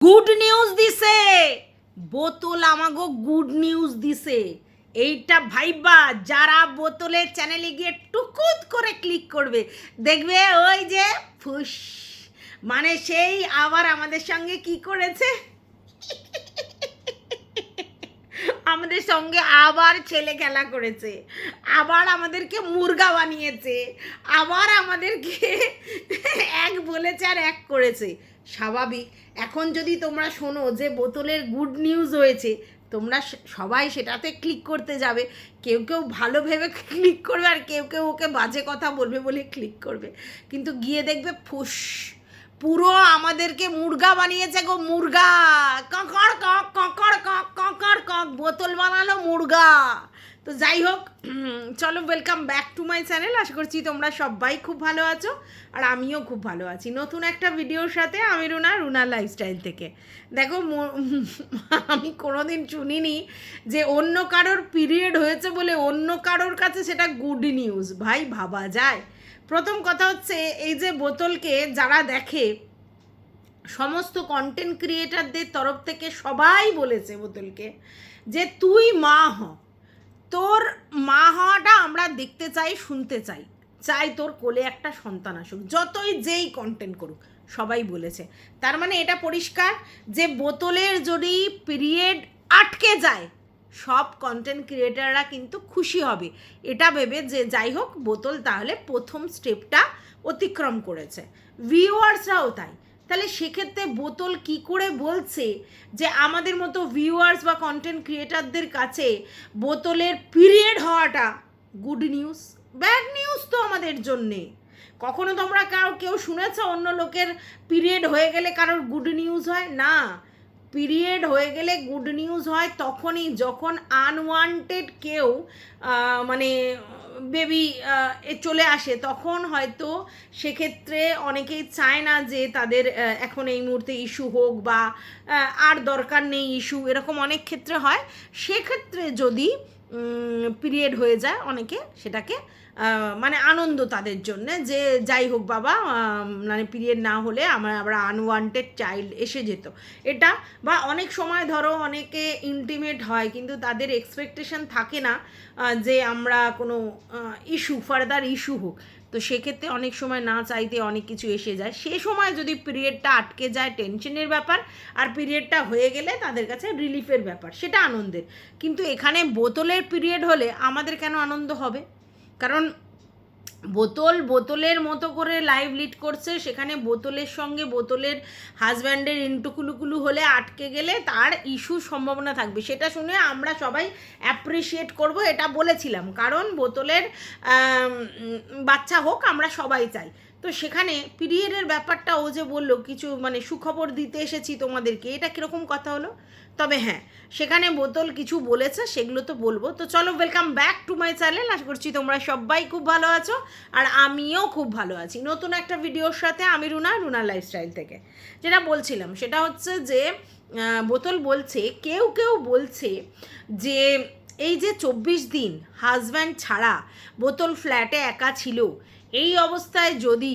Good news দিছে। বোতল আমাগো গুড নিউজ দিছে। এইটা ভাইবা, যারা বোতলের চ্যানেলে গিয়ে টুকুত করে ক্লিক করবে, দেখবে ওই যে ফুস। মানে সেই আবার আমাদের সঙ্গে কি করেছে? আমাদের সঙ্গে আবার ছেলে খেলা করেছে। আবার আমাদেরকে মুরগা বানিয়েছে। আবার আমাদেরকে এক বলেছে আর এক করেছে। স্বাভাবিক। এখন যদি তোমরা শোনো যে বোতলের গুড নিউজ হয়েছে, তোমরা সবাই সেটাতে ক্লিক করতে যাবে। কেউ কেউ ভালো ভেবে ক্লিক করবে আর কেউ কেউ ওকে বাজে কথা বলবে বলে ক্লিক করবে। কিন্তু গিয়ে দেখবে ফুস, পুরো আমাদেরকে মুরগা বানিয়েছে গো মুরগা। কঁকড়, কক কঁকড় কক কঁকড়, কক, বোতল বানালো মুরগা। তো যাই হোক চলো welcome back to my channel আশা করছি তোমরা সবাই খুব ভালো আছো, আর আমিও খুব ভালো আছি। নতুন একটা ভিডিওর সাথে আমি রুনা রুনা লাইফস্টাইল থেকে। দেখো আমি কোনোদিন শুনিনি যে অন্য কারোর পিরিয়ড হয়েছে বলে অন্য কারোর কাছে সেটা গুড নিউজ ভাই, ভাবা যায়। প্রথম কথা হচ্ছে, এই যে বোতলকে যারা দেখে, সমস্ত কন্টেন্ট ক্রিয়েটারদের তরফ থেকে সবাই বলেছে বোতলকে যে তুই মা হ। তোর মা হওয়াটা আমরা দেখতে চাই, শুনতে চাই। চাই তোর কোলে একটা সন্তান আসুক, যতই যেই কন্টেন্ট করুক, সবাই বলেছে। তার মানে এটা পরিষ্কার যে বোতলের যদি পিরিয়ড আটকে যায়, সব কন্টেন্ট ক্রিয়েটাররা কিন্তু খুশি হবে। এটা ভেবে যে যাই হোক, বোতল তাহলে প্রথম স্টেপটা অতিক্রম করেছে। ভিউয়ার্সরাও তাই। তাহলে সেক্ষেত্রে বোতল কি করে বলছে যে আমাদের মতো ভিউয়ার্স বা কন্টেন্ট ক্রিয়েটারদের কাছে বোতলের পিরিয়ড হওয়াটা গুড নিউজ ব্যাড নিউজ তো আমাদের জন্যে। কখনো তোমরা কারও, কেউ শুনেছ অন্য লোকের পিরিয়ড হয়ে গেলে কারোর গুড নিউজ হয়? না। পিরিয়ড হয়ে গেলে গুড নিউজ হয় তখনই যখন আনওয়ান্টেড কেউ মানে বেবি এ চলে আসে, তখন হয়তো সেক্ষেত্রে অনেকেই চায় না যে তাদের এখন এই মুহূর্তে ইস্যু হোক বা আর দরকার নেই ইস্যু এরকম অনেক ক্ষেত্রে হয়। সেক্ষেত্রে যদি পিরিয়ড হয়ে যায় অনেকে সেটাকে মানে আনন্দ তাদের জন্য যে যাই হোক বাবা মানে পিরিয়ড না হলে আমার আবার আনওয়ান্টেড চাইল্ড এসে যেত। এটা বা অনেক সময় ধরো অনেকে ইন্টিমেট হয়, কিন্তু তাদের এক্সপেকটেশন থাকে না যে আমরা কোনো ইস্যু ফার্দার ইস্যু হোক। তো সেক্ষেত্রে অনেক সময় না চাইতে অনেক কিছু এসে যায়। সে সময় যদি পিরিয়ডটা আটকে যায় টেনশনের ব্যাপার, আর পিরিয়ডটা হয়ে গেলে তাদের কাছে রিলিফের ব্যাপার, সেটা আনন্দের। কিন্তু এখানে বোতলের পিরিয়ড হলে আমাদের কেন আনন্দ হবে? কারণ বোতল, বোতলের মতো করে লাইভ লিড করছে, সেখানে বোতলের সঙ্গে বোতলের হাজব্যান্ডের ইন্টুকুলুকুলু হলে আটকে গেলে তার ইস্যু সম্ভাবনা থাকবে। সেটা শুনে আমরা সবাই অ্যাপ্রিসিয়েট করব, এটা বলেছিলাম। কারণ বোতলের বাচ্চা হোক, আমরা সবাই চাই। তো সেখানে পিরিয়ডের ব্যাপারটা ও যে বলল, কিছু মানে সুখবর দিতে এসেছি তোমাদেরকে, এটা কীরকম কথা হলো? তবে হ্যাঁ সেখানে বোতল কিছু বলেছে, সেগুলো তো বলব। তো চলো welcome back to my channel আশা করছি তোমরা সবাই খুব ভালো আছো, আর আমিও খুব ভালো আছি। নতুন একটা ভিডিওর সাথে আমি রুনা রুনা লাইফস্টাইল থেকে। যেটা বলছিলাম, সেটা হচ্ছে যে বোতল বলছে, কেউ কেউ বলছে যে, এই যে চব্বিশ দিন হাজব্যান্ড ছাড়া বোতল ফ্ল্যাটে একা ছিল এই অবস্থায় যদি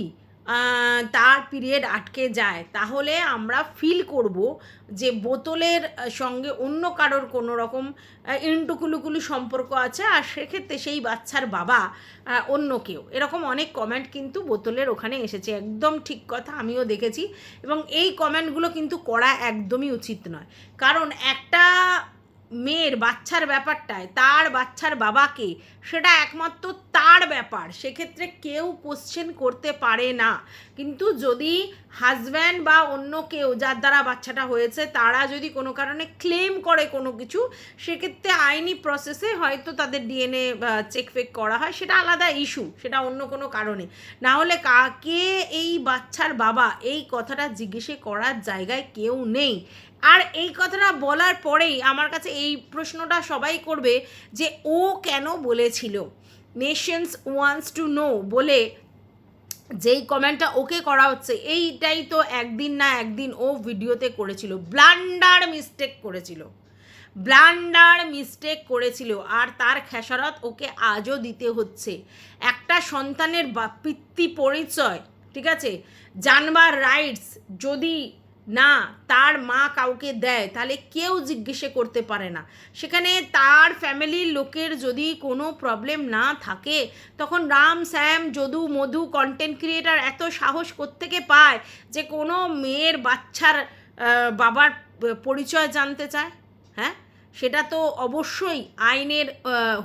তার পিরিয়ড আটকে যায়, তাহলে আমরা ফিল করব যে বোতলের সঙ্গে অন্য কারোর কোনো রকম ইন্টুকুলুকুলু সম্পর্ক আছে, আর সেক্ষেত্রে সেই বাচ্চার বাবা অন্য কেউ। এরকম অনেক কমেন্ট কিন্তু বোতলের ওখানে এসেছে। একদম ঠিক কথা, আমিও দেখেছি। এবং এই কমেন্টগুলো কিন্তু করা একদমই উচিত নয়। কারণ একটা মেয়ের বাচ্চার ব্যাপারটায়, তার বাচ্চার বাবাকে, সেটা একমাত্র তার ব্যাপার। সেক্ষেত্রে কেউ কোশ্চেন করতে পারে না। কিন্তু যদি হাজব্যান্ড বা অন্য কেউ যার দ্বারা বাচ্চাটা হয়েছে, তারা যদি কোনো কারণে ক্লেম করে কোনো কিছু, সেক্ষেত্রে আইনি প্রসেসে হয়তো তাদের ডিএনএ চেক ফেক করা হয়। সেটা আলাদা ইস্যু সেটা অন্য কোনো কারণে। না হলে কাকে এই বাচ্চার বাবা এই কথাটা জিজ্ঞেসে করার জায়গায় কেউ নেই। আর এই কথাটা বলার পরেই আমার কাছে এই প্রশ্নটা সবাই করবে যে, ও কেন বলেছিল? নেশনস ওয়ান্টস টু নো বলে যেই কমেন্টটা ওকে করা হচ্ছে, এইটাই তো একদিন না একদিন ও ভিডিওতে করেছিল। ব্লান্ডার মিস্টেক করেছিল। ব্লান্ডার মিস্টেক করেছিল। আর তার খেসারত ওকে আজও দিতে হচ্ছে। একটা সন্তানের বা পিতৃ পরিচয়, ঠিক আছে? জানবার রাইটস যদি না, তার মা কাউকে দেয়, তাহলে কেউ জিজ্ঞেসে করতে পারে না। সেখানে তার ফ্যামিলির লোকের যদি কোনো প্রবলেম না থাকে, তখন Ram Sam Jadu, Madhu content creator এত সাহস কোত্থেকে পায় যে কোনো মেয়ের বাচ্চার বাবার পরিচয় জানতে চায়? হ্যাঁ? সেটা তো অবশ্যই আইনের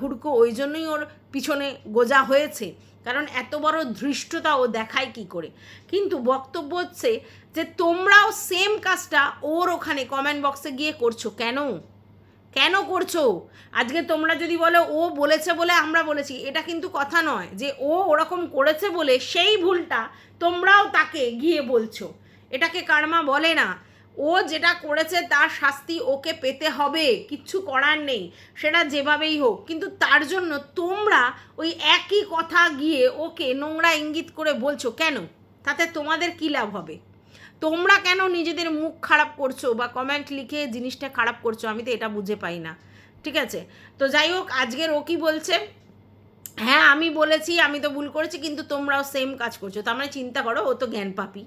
হুড়কো, ওই জন্যই ওর পিছনে গোজা হয়েছে। কারণ এত বড় ধৃষ্টতা ও দেখায় কি করে? কিন্তু বক্তব্য হচ্ছে যে তোমরাও সেম কাজটা ওর ওখানে কমেন্ট বক্সে গিয়ে করছ। কেন? কেন করছ? আজকে তোমরা যদি বলো, ও বলেছে বলে আমরা বলেছি, এটা কিন্তু কথা নয়। যে ও ওরকম করেছে বলে সেই ভুলটা তোমরাও তাকে গিয়ে বলছো। এটাকে কার্মা বলে না। ও যেটা করেছে তার শাস্তি ওকে পেতে হবে, কিচ্ছু করার নেই। সেটা যেভাবেই হোক। কিন্তু তার জন্য তোমরা ওই একই কথা গিয়ে ওকে নোংরা ইঙ্গিত করে বলছো। কেন? তাতে তোমাদের কী লাভ হবে? তোমরা কেন নিজেদের মুখ খারাপ করছ বা কমেন্ট লিখে জিনিসটা খারাপ করছ? আমি তো এটা বুঝে পাই না। ঠিক আছে? তো যাই হোক, আজকের ও কি বলছে? হ্যাঁ আমি বলেছি, আমি তো ভুল করেছি, কিন্তু তোমরাও সেম কাজ করছ। তার মানে চিন্তা করো, ও তো জ্ঞান পাপি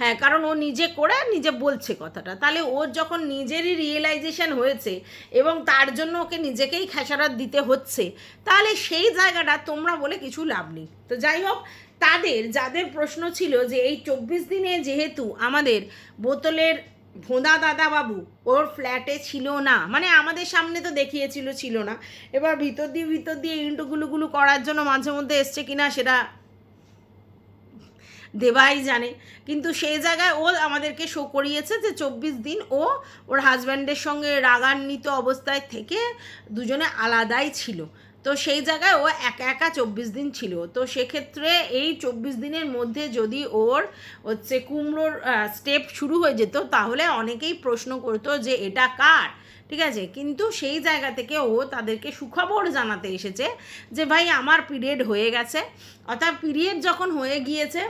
হ্যাঁ কারণ ও নিজে করে নিজে বলছে কথাটা। তাহলে ওর যখন নিজেরই রিয়েলাইজেশন হয়েছে এবং তার জন্য ওকে নিজেকেই খেসারাত দিতে হচ্ছে, তাহলে সেই জায়গাটা তোমরা বলে কিছু লাভ নেই। তো যাই হোক, তাদের, যাদের প্রশ্ন ছিল যে এই চব্বিশ দিনে যেহেতু আমাদের বোতলের ভোঁদা দাদা বাবু, ওর ফ্ল্যাটে ছিল না। মানে আমাদের সামনে তো দেখিয়েছিল, ছিল না। এবার ভিতর দিয়ে ভিতর দিয়ে ইন্টুগুলোগুলো করার জন্য মাঝে মধ্যে এসছে কিনা সেটা দেবাই জানে। কিন্তু সেই জায়গায় ও আমাদেরকে শো করিয়েছে যে চব্বিশ দিন ও ওর হাজব্যান্ডের সঙ্গে রাগান্বিত অবস্থায় থেকে দুজনে আলাদাই ছিল। তো সেই জায়গায় ও একা একা চব্বিশ দিন ছিল। তো সেক্ষেত্রে এই চব্বিশ দিনের মধ্যে যদি ওর হচ্ছে কুমড়োর স্টেপ শুরু হয়ে যেত, তাহলে অনেকেই প্রশ্ন করতো যে এটা কার? ঠিক আছে? কিন্তু সেই জায়গা থেকে ও তাদেরকে সুখবর জানাতে এসেছে যে, ভাই, আমার পিরিয়ড হয়ে গেছে। অর্থাৎ পিরিয়ড যখন হয়ে গিয়েছে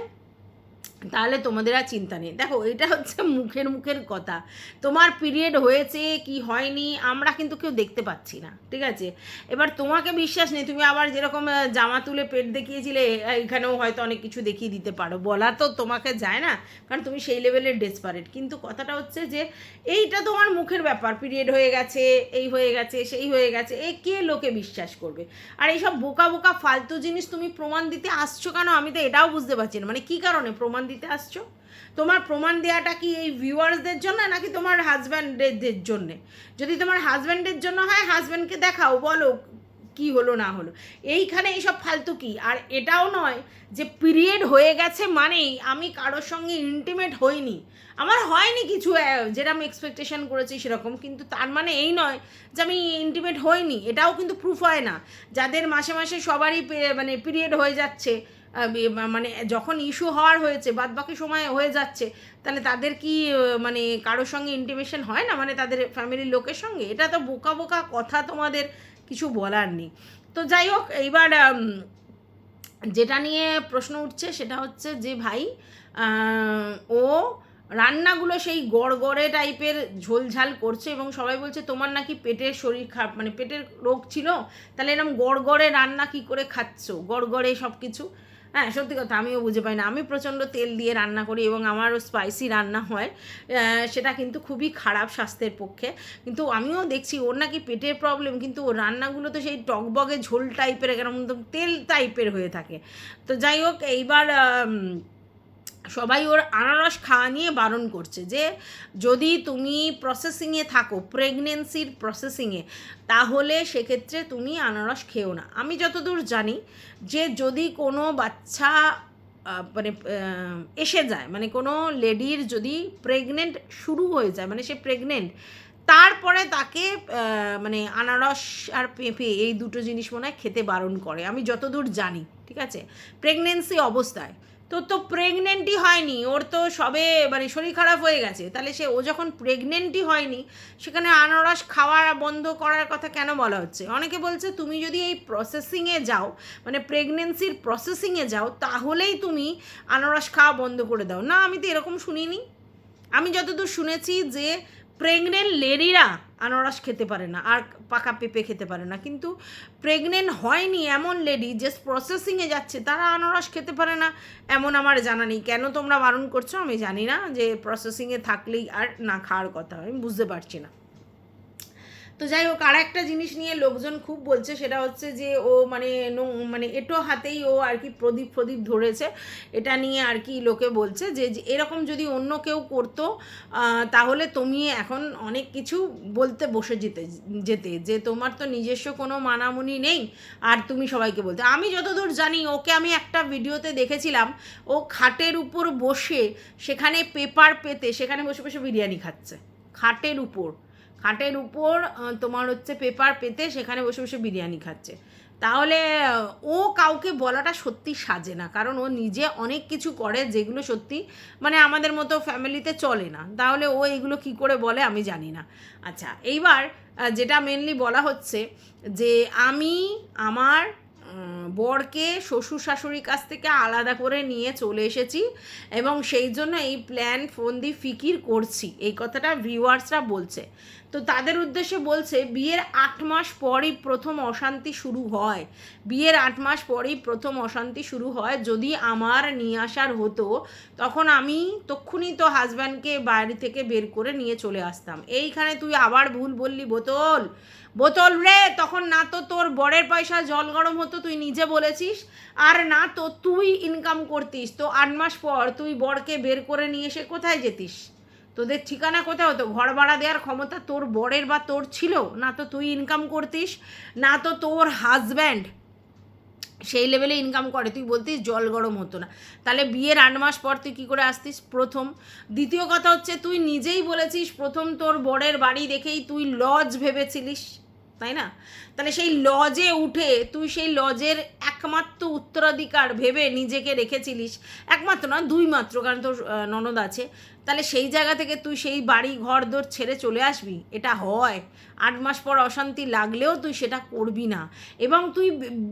তাহলে তোমাদের আর চিন্তা নেই। দেখো, এটা হচ্ছে মুখের মুখের কথা। তোমার পিরিয়ড হয়েছে কি হয়নি, আমরা কিন্তু কেউ দেখতে পাচ্ছি না, ঠিক আছে? এবার তোমাকে বিশ্বাস নেই, তুমি আবার যেরকম জামা তুলে পেট দেখিয়েছিলে এখানেও হয়তো অনেক কিছু দেখিয়ে দিতে পারো। বলা তো তোমাকে যায় না, কারণ তুমি সেই লেভেলের ডেসপারেট কিন্তু কথাটা হচ্ছে যে, এইটা তোমার মুখের ব্যাপার। পিরিয়ড হয়ে গেছে, এই হয়ে গেছে, সেই হয়ে গেছে, এ কে লোকে বিশ্বাস করবে? আর এইসব বোকা বোকা ফালতু জিনিস তুমি প্রমাণ দিতে আসছো কেন? আমি তো এটাও বুঝতে পারছি না। মানে কী কারণে প্রমাণ দিতে আসছো? তোমার প্রমাণ দেওয়াটা কি এই ভিউয়ার্সদের জন্য নাকি তোমার হাজব্যান্ডের জন্যে? যদি তোমার হাজব্যান্ডের জন্য হয় হাজব্যান্ডকে দেখাও, বলো কি হলো, না হলো। এইখানে এইসব ফালতু কি? আর এটাও নয় যে পিরিয়ড হয়ে গেছে মানেই আমি কারোর সঙ্গে ইন্টিমেট হইনি। আমার হয়নি কিছু যেরকম এক্সপেকটেশন করেছি সেরকম, কিন্তু তার মানে এই নয় যে আমি ইন্টিমেট হইনি। এটাও কিন্তু প্রুফ হয় না। যাদের মাসে মাসে সবারই মানে পিরিয়ড হয়ে যাচ্ছে মানে যখন ইস্যু হওয়ার হয়েছে বাদ বাকি সময় হয়ে যাচ্ছে, তাহলে তাদের কি মানে কারোর সঙ্গে ইন্টিমেশন হয় না? মানে তাদের ফ্যামিলির লোকের সঙ্গে? এটা তো বোকা বোকা কথা তোমাদের কিছু বলার নেই। তো যাই হোক, এইবার যেটা নিয়ে প্রশ্ন উঠছে সেটা হচ্ছে যে ভাই ও রান্নাগুলো সেই গড়গড়ে টাইপের ঝোলঝাল করছে এবং সবাই বলছে, তোমার নাকি পেটের শরীর খারাপ মানে পেটের রোগ ছিল? তাহলে এরকম গড়গড়ে রান্না কি করে খাচ্ছ? গড়গড়ে সব কিছু হ্যাঁ সত্যি কথা, আমিও বুঝে পাই না। আমি প্রচণ্ড তেল দিয়ে রান্না করি এবং আমারও স্পাইসি রান্না হয়। সেটা কিন্তু খুবই খারাপ স্বাস্থ্যের পক্ষে। কিন্তু আমিও দেখছি ওর নাকি পেটের প্রবলেম কিন্তু ওর রান্নাগুলো তো সেই টকবগে ঝোল টাইপের কেন তেল টাইপের হয়ে থাকে। তো যাই হোক, এইবার সবাই ওর আনারস খাওয়া নিয়ে বারণ করছে যে যদি তুমি প্রসেসিংয়ে থাকো প্রেগনেন্সির প্রসেসিংয়ে তাহলে সেক্ষেত্রে তুমি আনারস খেও না। আমি যতদূর জানি যে যদি কোনো বাচ্চা মানে এসে যায় মানে কোনো লেডির যদি প্রেগনেন্ট শুরু হয়ে যায় মানে সে প্রেগনেন্ট তারপরে তাকে মানে আনারস আর পেঁপে এই দুটো জিনিস মনে হয় খেতে বারণ করে। আমি যতদূর জানি, ঠিক আছে? প্রেগনেন্সি অবস্থায়। তো তো প্রেগনেন্টই হয়নি, ওর তো সবে মানে শরীর খারাপ হয়ে গেছে। তাহলে সে, ও যখন প্রেগনেন্টই হয়নি, সেখানে আনারস খাওয়া বন্ধ করার কথা কেন বলা হচ্ছে? অনেকে বলছে, তুমি যদি এই প্রসেসিংয়ে যাও মানে প্রেগনেন্সির প্রসেসিংয়ে যাও, তাহলেই তুমি আনারস খাওয়া বন্ধ করে দাও। না, আমি তো এরকম শুনিনি। আমি যতদূর শুনেছি যে প্রেগনেন্ট লেডিরা আনারস খেতে পারে না আর পাকা পেঁপে খেতে পারে না। কিন্তু প্রেগনেন্ট হয়নি এমন লেডি যে প্রসেসিংয়ে যাচ্ছে, তারা আনারস খেতে পারে না এমন আমার জানা নেই। কেন তোমরা বারণ করছ আমি জানি না, যে প্রসেসিংয়ে থাকলেই আর না খাওয়ার কথা, আমি বুঝতে পারছি না। তো যাই হোক আর একটা জিনিস নিয়ে লোকজন খুব বলছে, সেটা হচ্ছে যে ও মানে মানে এটো হাতেই ও আর কি প্রদীপ প্রদীপ ধরেছে। এটা নিয়ে আর কি লোকে বলছে যে এরকম যদি অন্য কেউ করতো তাহলে তুমি এখন অনেক কিছু বলতে বসে যেতে যেতে। যে তোমার তো নিজস্ব কোনো মানামুনি নেই, আর তুমি সবাইকে বলতে। আমি যতদূর জানি, ওকে আমি একটা ভিডিওতে দেখেছিলাম, ও খাটের উপর বসে সেখানে পেপার পেতে, সেখানে বসে বসে বিরিয়ানি খাচ্ছে। খাটের উপর। খাটের উপর তোমার হচ্ছে পেপার পেতে সেখানে বসে বসে বিরিয়ানি খাচ্ছে। তাহলে ও কাউকে বলাটা সত্যি সাজে না, কারণ ও নিজে অনেক কিছু করে যেগুলো সত্যি মানে আমাদের মতো ফ্যামিলিতে চলে না। তাহলে ও এগুলো কি করে বলে আমি জানি না। আচ্ছা এইবার যেটা মেনলি বলা হচ্ছে যে আমি, আমার বরকে শ্বশুর শাশুড়ির কাছ থেকে আলাদা করে নিয়ে চলে এসেছি এবং সেই জন্য এই প্ল্যান ফোন দিয়ে ফিকির করছি। এই কথাটা ভিউয়ার্সরা বলছে। তো তাদের উদ্দেশ্যে বলছে, বিয়ের আট মাস পরই প্রথম অশান্তি শুরু হয়। বিয়ের আট মাস পরেই প্রথম অশান্তি শুরু হয়। যদি আমার নিয়ে আসার হতো, তখন আমি তক্ষুনি তো হাজব্যান্ডকে বাড়ি থেকে বের করে নিয়ে চলে আসতাম। এইখানে তুই আবার ভুল বললি বোতল। বোতল রে, তখন না তো তোর বরের পয়সা জল গরম হতো, তুই নিজে বলেছিস, আর না তো তুই ইনকাম করতিস। তো আট মাস পর তুই বরকে বের করে নিয়ে এসে কোথায় যেতিস? তোদের ঠিকানা কোথায় হতো? ঘর ভাড়া দেওয়ার ক্ষমতা তোর বরের বা তোর ছিল? না তো তুই ইনকাম করতিস, না তো তোর হাজব্যান্ড সেই লেভেলে ইনকাম করে। তুই বলতিস জল গরম হতো না। তাহলে বিয়ের আট মাস পর তুই কী করে আসতিস? প্রথম। দ্বিতীয় কথা হচ্ছে, তুই নিজেই বলেছিস, প্রথম তোর বরের বাড়ি দেখেই তুই লজ ভেবেছিলিস। তাই না? তাহলে সেই লজে উঠে তুই সেই লজের একমাত্র উত্তরাধিকার ভেবে নিজেকে রেখেছিলিস। একমাত্র না দুই মাত্র কারণ তোর ননদ আছে। তাহলে সেই জায়গা থেকে তুই সেই বাড়ি, ঘর, দোর ছেড়ে চলে আসবি? এটা হয়। আট মাস পর অশান্তি লাগলেও তুই সেটা করবি না। এবং তুই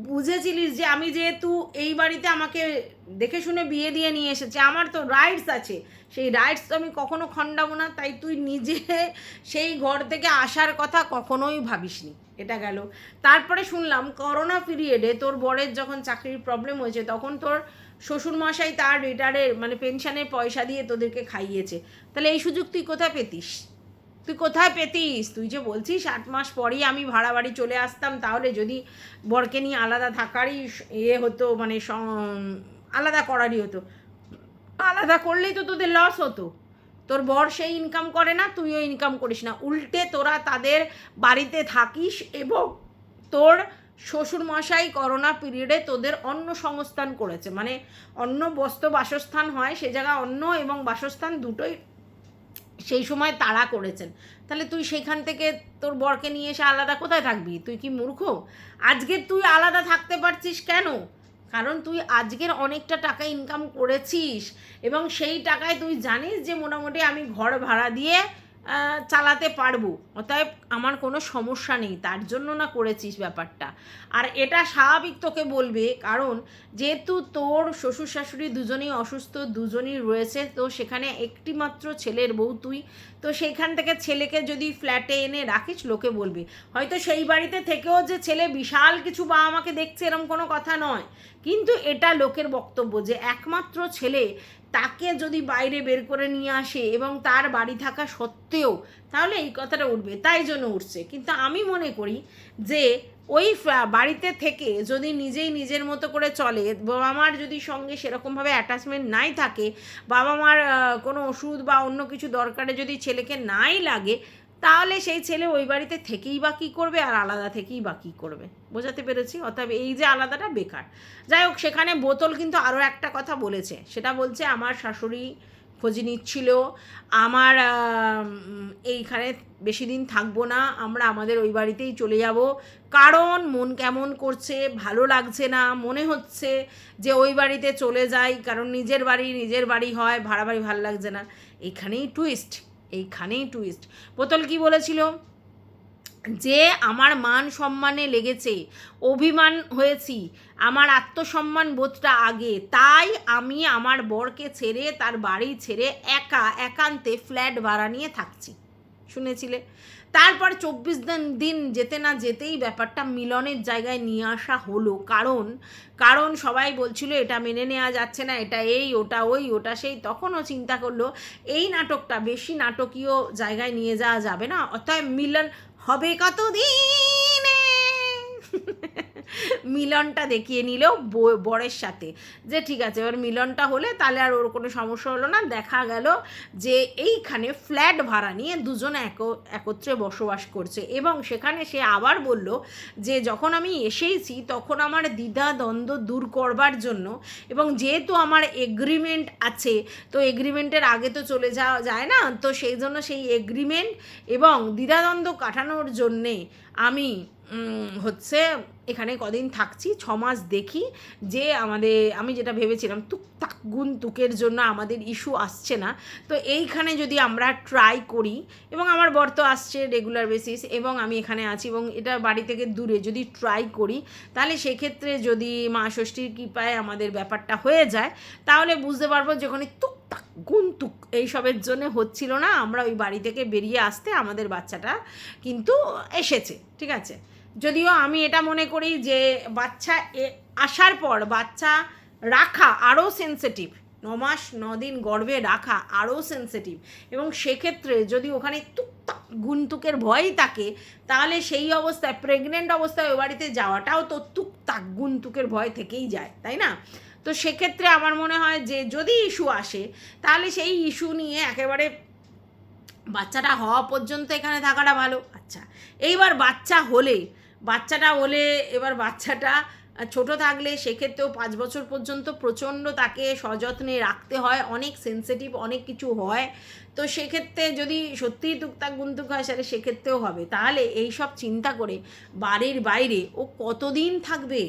বুঝেছিলিস যে আমি যেহেতু এই বাড়িতে আমাকে দেখে শুনে বিয়ে দিয়ে নিয়ে এসেছে, আমার তো রাইটস আছে। সেই রাইটস তো আমি কখনো খণ্ডাবো না, তাই তুই নিজে সেই ঘর থেকে আসার কথা কখনোই ভাবিসনি। এটা গেল। তারপরে শুনলাম, করোনা পিরিয়ডে তোর বরের যখন চাকরির প্রবলেম হয়েছে, তখন তোর শ্বশুরমশাই তার রিটায়ারের মানে পেনশনের পয়সা দিয়ে তোদেরকে খাইয়েছে। তাহলে এই সুযোগ তুই কোথায় পেতিস? তুই কোথায় পেতিস? তুই যে বলছিস আট মাস পরেই আমি ভাড়া বাড়ি চলে আসতাম, তাহলে যদি বরকে নিয়ে আলাদা থাকারই ইয়ে হতো মানে আলাদা করারই হতো। আলাদা করলেই তো তোদের লস হতো। তোর বর সেই ইনকাম করে না, তুইও ইনকাম করিস না। উল্টে তোরা তাদের বাড়িতে থাকিস এবং তোর শ্বশুরমশাই করোনা পিরিয়ডে তোদের অন্ন সংস্থান করেছে। মানে অন্য বস্ত্র, বাসস্থান হয় সে জায়গায় অন্ন এবং বাসস্থান দুটোই সেই সময় তাড়া করেছেন। তাহলে তুই সেইখান থেকে তোর বরকে নিয়ে এসে আলাদা কোথায় থাকবি? তুই কি মূর্খ? আজকে তুই আলাদা থাকতে পারছিস কেন? কারণ তুই আজকের অনেকটা টাকা ইনকাম করেছিস এবং সেই টাকায় তুই জানিস যে মোটামুটি আমি ঘর ভাড়া দিয়ে চালাতে পারব। অতএব আমার কোনো সমস্যা নেই, তার জন্য না করেছিস ব্যাপারটা। আর এটা স্বাভাবিক তোকে বলবে, কারণ যেহেতু তোর শ্বশুর শাশুড়ি দুজনেই অসুস্থ, দুজনই রয়েছে, তো সেখানে একটি মাত্র ছেলের বউ তুই, তো সেইখান থেকে ছেলেকে যদি ফ্ল্যাটে এনে রাখিস, লোকে বলবে। হয়তো সেই বাড়িতে থেকেও যে ছেলে বিশাল কিছু বাবা আমাকে দেখছে এরকম কোনো কথা নয়। কিন্তু এটা লোকের বক্তব্য যে একমাত্র ছেলে তাকে যদি বাইরে বের করে নিয়ে আসে এবং তার বাড়ি থাকা সত্ত্বেও তাহলে এই কথাটা উঠবে, তাই জন্য উঠছে। কিন্তু আমি মনে করি যে ওই বাড়িতে থেকে যদি নিজেই নিজের মতো করে চলে বাবা মার যদি সঙ্গে সেরকমভাবে অ্যাটাচমেন্ট নাই থাকে বাবা মার কোনো ওষুধ বা অন্য কিছু দরকারে যদি ছেলেকে নাই লাগে, তাহলে সেই ছেলে ওই বাড়িতে থেকেই বা কী করবে আর আলাদা থেকেই বা কী করবে? বোঝাতে পেরেছি? অতএব এই যে আলাদাটা বেকার। যাই হোক, সেখানে বোতল কিন্তু আরও একটা কথা বলেছে। সেটা বলছে, আমার শাশুড়ি খোঁজ নিচ্ছিল। আমার এইখানে বেশি দিন থাকব না, আমরা আমাদের ওই বাড়িতেই চলে যাব। কারণ মন কেমন করছে, ভালো লাগছে না, মনে হচ্ছে যে ওই বাড়িতে চলে যাই, কারণ নিজের বাড়ি নিজের বাড়ি হয়, ভাড়া বাড়ি ভালো লাগছে না। এইখানেই টুইস্ট এইখানেই টুইস্ট বোতল কি বলেছিল? যে আমার মান সম্মানে লেগেছে, অভিমান হয়েছি, আমার আত্মসম্মান বোধটা আগে, তাই আমি আমার বরকে ছেড়ে তার বাড়ি ছেড়ে একা, একান্তে ফ্ল্যাট ভাড়া নিয়ে থাকছি। শুনেছিলে? তারপর চব্বিশ দিন দিন যেতে না যেতেই ব্যাপারটা মিলনের জায়গায় নিয়ে আসা হলো। কারণ কারণ সবাই বলছিল, এটা মেনে নেওয়া যাচ্ছে না, এটা এই, ওটা ওই, ওটা সেই। তখনও চিন্তা করল, এই নাটকটা বেশি নাটকীয় জায়গায় নিয়ে যাওয়া যাবে না। অতএব মিলন হবে কত দিনে মিলনটা দেখিয়ে নিল বরের সাথে। যে ঠিক আছে, এবার মিলনটা হলে তাহলে আর ওর কোনো সমস্যা হলো না। দেখা গেল যে এইখানে ফ্ল্যাট ভাড়া নিয়ে দুজনে এক- একত্রে বসবাস করছে। এবং সেখানে সে আবার বলল যে, যখন আমি এসেইছি, তখন আমার দ্বিধা দ্বন্দ্ব দূর করবার জন্য এবং যেহেতু আমার এগ্রিমেন্ট আছে, তো এগ্রিমেন্টের আগে তো চলে যাওয়া যায় না, তো সেই জন্য সেই এগ্রিমেন্ট এবং দ্বিধাদ্বন্দ্ব কাটানোর জন্যে আমি হচ্ছে এখানে কদিন থাকছি, ছ মাস দেখি যে আমাদের, আমি যেটা ভেবেছিলাম তুকতাক গুণ তুকের জন্য আমাদের ইস্যু আসছে না। তো এইখানে যদি আমরা ট্রাই করি, এবং আমার বর তো আসছে রেগুলার বেসিস এবং আমি এখানে আছি, এবং এটা বাড়ি থেকে দূরে, যদি ট্রাই করি, তাহলে সেক্ষেত্রে যদি মা ষষ্ঠীর কৃপায় আমাদের ব্যাপারটা হয়ে যায়, তাহলে বুঝতে পারব যে ওখানে তুকতাক গুণ তুক এইসবের জন্য হচ্ছিল না, আমরা ওই বাড়ি থেকে বেরিয়ে আসতে আমাদের বাচ্চাটা কিন্তু এসেছে, ঠিক আছে? যদিও আমি এটা মনে করি যে বাচ্চা আসার পর বাচ্চা রাখা আরও সেন্সিটিভ ন দিন গর্ভে রাখা আরও সেন্সিটিভ এবং সেক্ষেত্রে যদি ওখানে টুকটাক গুনতুকের ভয়ই থাকে, তাহলে সেই অবস্থায় প্রেগনেন্ট অবস্থায় ওই বাড়িতে যাওয়াটাও তো টুকটাক গুনতুকের ভয় থেকেই যায়, তাই না? তো সেক্ষেত্রে আমার মনে হয় যে যদি ইস্যু আসে, তাহলে সেই ইস্যু নিয়ে একেবারে বাচ্চাটা হওয়া পর্যন্ত এখানে থাকাটা ভালো। আচ্ছা এইবার বাচ্চা হলে বাচ্চাটা হলে এবার বাচ্চাটা ছোট থাকলে সেক্ষেত্রেও পাঁচ বছর পর্যন্ত প্রচণ্ড তাকে সযত্নে রাখতে হয়, অনেক সেন্সিটিভ অনেক কিছু হয়। তো সেক্ষেত্রে যদি সত্যিই টুকটাক গুনতুক হয়, তাহলে সেক্ষেত্রেও হবে। তাহলে এই সব চিন্তা করে বাড়ির বাইরে ও কতদিন থাকবে?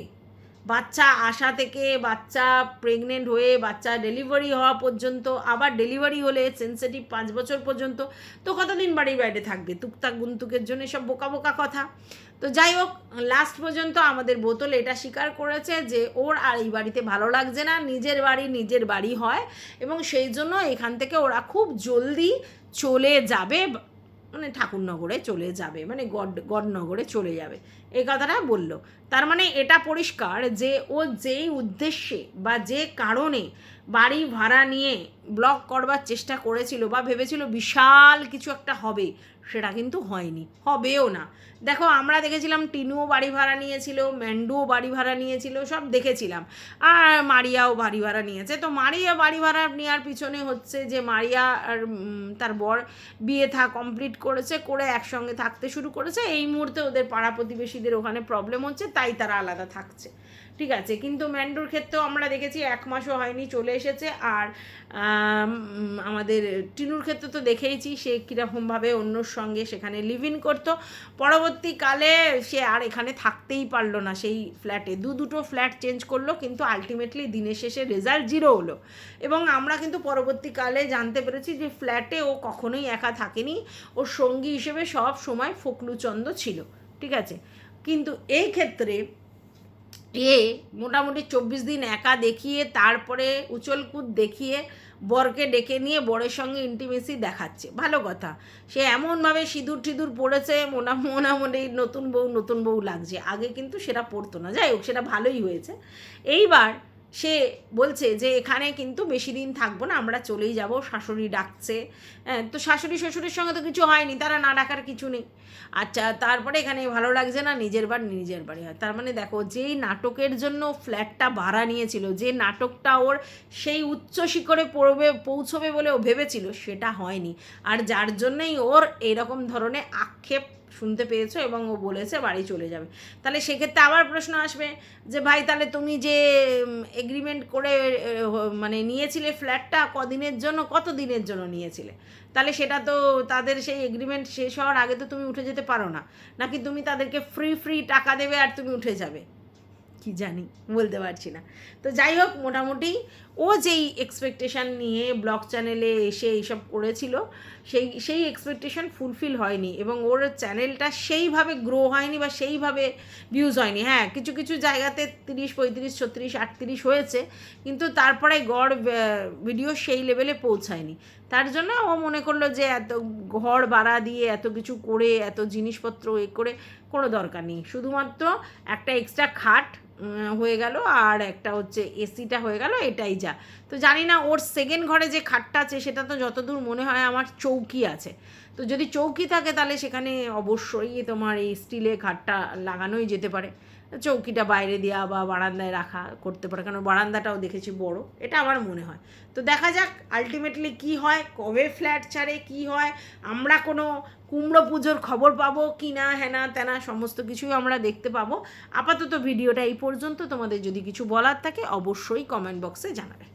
বাচ্চা আসা থেকে বাচ্চা প্রেগনেন্ট হয়ে বাচ্চা ডেলিভারি হওয়া পর্যন্ত, আবার ডেলিভারি হলে সেন্সিটিভ পাঁচ বছর পর্যন্ত, তো কতদিন বাড়ির বাইরে থাকবে? টুকটাক গুনতুকের জন্য সব বোকা বোকা কথা। তো যাই হোক লাস্ট পর্যন্ত আমাদের বোতল এটা স্বীকার করেছে যে ওর আর এই বাড়িতে ভালো লাগছে না, নিজের বাড়ি নিজের বাড়ি হয় এবং সেই জন্য এখান থেকে ওরা খুব জলদি চলে যাবে মানে ঠাকুরনগরে চলে যাবে মানে গড, গডনগরে চলে যাবে। এই কথাটা বলল। তার মানে এটা পরিষ্কার যে ও যেই উদ্দেশ্যে বা যে কারণে বাড়ি ভাড়া নিয়ে ব্লক করবার চেষ্টা করেছিল বা ভেবেছিল বিশাল কিছু একটা হবে সেটা কিন্তু হয়নি, হবেও না। দেখো, আমরা দেখেছিলাম টিনুও বাড়ি ভাড়া নিয়েছিল, ম্যান্ডুও বাড়ি ভাড়া নিয়েছিল, সব দেখেছিলাম। আর মারিয়াও বাড়ি ভাড়া নিয়েছে। তো মারিয়া বাড়ি ভাড়া নেওয়ার পিছনে হচ্ছে যে মারিয়া আর তার বর বিয়ে থা কমপ্লিট করেছে, করে একসঙ্গে থাকতে শুরু করেছে। এই মুহূর্তে ওদের পাড়া প্রতিবেশীদের ওখানে প্রবলেম হচ্ছে, তাই তারা আলাদা থাকছে। ঠিক আছে, কিন্তু ম্যান্ডুর ক্ষেত্রেও আমরা দেখেছি এক মাসও হয়নি, চলে এসেছে। আর আমাদের টিনুর ক্ষেত্রে তো দেখেইছি, সে কীরকমভাবে অন্যর সঙ্গে সেখানে লিভ ইন করতো। পরবর্তীকালে সে আর এখানে থাকতেই পারল না সেই ফ্ল্যাটে দু দুটো ফ্ল্যাট চেঞ্জ করল, কিন্তু আলটিমেটলি দিনের শেষে রেজাল্ট জিরো হলো। এবং আমরা কিন্তু পরবর্তীকালে জানতে পেরেছি যে ফ্ল্যাটে ও কখনোই একা থাকেনি। ওর সঙ্গী হিসেবে সব সময় ফকলুচন্দ ছিল, ঠিক আছে। কিন্তু এই ক্ষেত্রে এ মোটামুটি চব্বিশ দিন একা দেখিয়ে, তারপরে উচলকুদ দেখিয়ে, বরকে ডেকে নিয়ে বরের সঙ্গে ইন্টিমেসি দেখাচ্ছে। ভালো কথা। সে এমনভাবে সিঁদুর টিঁদুর পড়েছে, মোনা মোটামুটি নতুন বউ নতুন বউ লাগছে। আগে কিন্তু সেটা পড়তো না। যাই হোক, সেটা ভালোই হয়েছে। এইবার সে বলছে যে, এখানে কিন্তু বেশি দিন থাকব না, আমরা চলেই যাব, শাশুড়ি ডাকছে। হ্যাঁ তো শাশুড়ি শ্বশুরের সঙ্গে তো কিছু হয়নি, তারা না ডাকার কিছু নেই। আচ্ছা তারপরে এখানে ভালো লাগছে না, নিজের বাড়ি নিজের বাড়ি হয়। তার মানে দেখো, যেই নাটকের জন্য ফ্ল্যাটটা ভাড়া নিয়েছিল, যে নাটকটা ওর সেই উচ্চ শিখরে পড়বে, পৌঁছবে বলে ও ভেবেছিল, সেটা হয়নি। আর যার জন্যই ওর এরকম ধরনের আক্ষেপ শুনতে পেয়েছ এবং ও বলেছে বাড়ি চলে যাবে। তাহলে সেক্ষেত্রে আবার প্রশ্ন আসবে যে, ভাই, তাহলে তুমি যে এগ্রিমেন্ট করে মানে নিয়েছিলে ফ্ল্যাটটা কদিনের জন্য, কত দিনের জন্য নিয়েছিলে? তাহলে সেটা তো তাদের সেই এগ্রিমেন্ট শেষ হওয়ার আগে তো তুমি উঠে যেতে পারো না। নাকি তুমি তাদেরকে ফ্রি ফ্রি টাকা দেবে আর তুমি উঠে যাবে? কি জানি, বলতে পারছি না। তো যাই হোক, মোটামুটি ও যেই এক্সপেকটেশান নিয়ে ব্লগ চ্যানেলে এসে এইসব করেছিল, সেই সেই এক্সপেকটেশান ফুলফিল হয়নি এবং ওর চ্যানেলটা সেইভাবে গ্রো হয়নি বা সেইভাবে ভিউজ হয়নি। হ্যাঁ কিছু কিছু জায়গাতে তিরিশ, পঁয়ত্রিশ, ছত্রিশ, আটত্রিশ হয়েছে, কিন্তু তারপরে গড় ভিডিও সেই লেভেলে পৌঁছায়নি। তার জন্য ও মনে করল যে এত ঘর ভাড়া দিয়ে এত কিছু করে, এত জিনিসপত্র এ করে কোনো দরকার নেই। শুধুমাত্র একটা এক্সট্রা খাট হয়ে গেল আর একটা হচ্ছে এসিটা হয়ে গেল, এটাই যা। তো জানি না ওর সেকেন্ড ঘরে যে খাটটা আছে, সেটা তো যতদূর মনে হয় আমার চৌকি আছে। তো যদি চৌকি থাকে, তাহলে সেখানে অবশ্যই তোমার এই স্টিলের খাটটা লাগানোই যেতে পারে। চৌকিটা বাইরে দেওয়া বা বারান্দায় রাখা করতে পারে, কারণ বারান্দাটাও দেখেছি বড়। এটা আমার মনে হয়। তো দেখা যাক আলটিমেটলি কি হয়, কবে ফ্ল্যাট ছাড়ে, কি হয়, আমরা কোনো কুমড়ো পুজোর খবর পাবো কি না হ্যানা ত্যানা সমস্ত কিছুই আমরা দেখতে পাবো। আপাতত ভিডিওটা এই পর্যন্ত। তোমাদের যদি কিছু বলার থাকে অবশ্যই কমেন্ট বক্সে জানাবে।